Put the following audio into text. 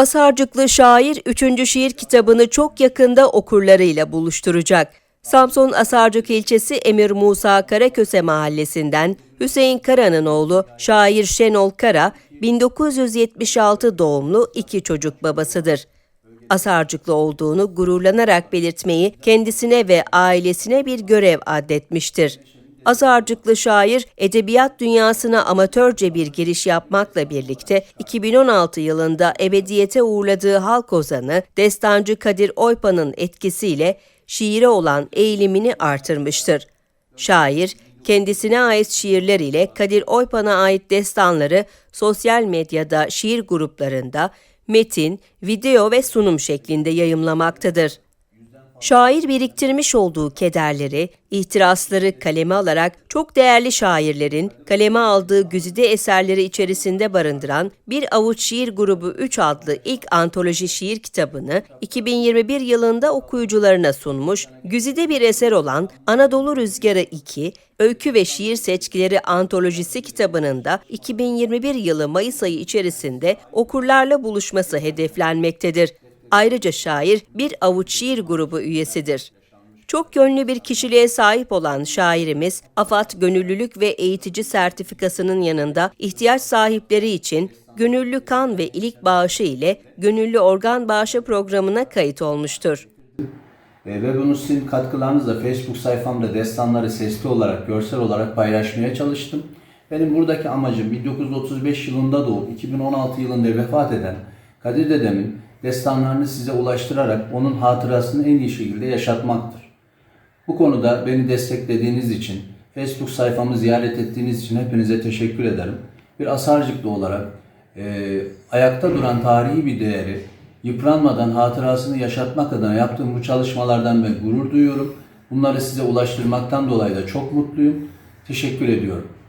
Asarcıklı şair 3. şiir kitabını çok yakında okurlarıyla buluşturacak. Samsun Asarcık ilçesi Emir Musa Karaköse mahallesinden Hüseyin Kara'nın oğlu şair Şenol Kara 1976 doğumlu iki çocuk babasıdır. Asarcıklı olduğunu gururlanarak belirtmeyi kendisine ve ailesine bir görev addetmiştir. Azarcıklı şair, edebiyat dünyasına amatörce bir giriş yapmakla birlikte 2016 yılında ebediyete uğurladığı halk ozanı Destancı Kadir Oypa'nın etkisiyle şiire olan eğilimini artırmıştır. Şair, kendisine ait şiirler ile Kadir Oypan'a ait destanları sosyal medyada şiir gruplarında metin, video ve sunum şeklinde yayımlamaktadır. Şair biriktirmiş olduğu kederleri, ihtirasları kaleme alarak çok değerli şairlerin kaleme aldığı güzide eserleri içerisinde barındıran Bir Avuç Şiir Grubu 3 adlı ilk antoloji şiir kitabını 2021 yılında okuyucularına sunmuş, güzide bir eser olan Anadolu Rüzgarı 2, Öykü ve Şiir Seçkileri Antolojisi kitabının da 2021 yılı Mayıs ayı içerisinde okurlarla buluşması hedeflenmektedir. Ayrıca şair bir avuç şiir grubu üyesidir. Çok yönlü bir kişiliğe sahip olan şairimiz, AFAD Gönüllülük ve Eğitici Sertifikası'nın yanında ihtiyaç sahipleri için gönüllü kan ve ilik bağışı ile gönüllü organ bağışı programına kayıt olmuştur. E, ve bunu sizin katkılarınızla Facebook sayfamda destanları sesli olarak, görsel olarak paylaşmaya çalıştım. Benim buradaki amacım 1935 yılında doğup 2016 yılında vefat eden Kadir dedemin destanlarını size ulaştırarak onun hatırasını en iyi şekilde yaşatmaktır. Bu konuda beni desteklediğiniz için, Facebook sayfamı ziyaret ettiğiniz için hepinize teşekkür ederim. Bir asarcıklı olarak e, ayakta duran tarihi bir değeri yıpranmadan hatırasını yaşatmak adına yaptığım bu çalışmalardan ben gurur duyuyorum. Bunları size ulaştırmaktan dolayı da çok mutluyum. Teşekkür ediyorum.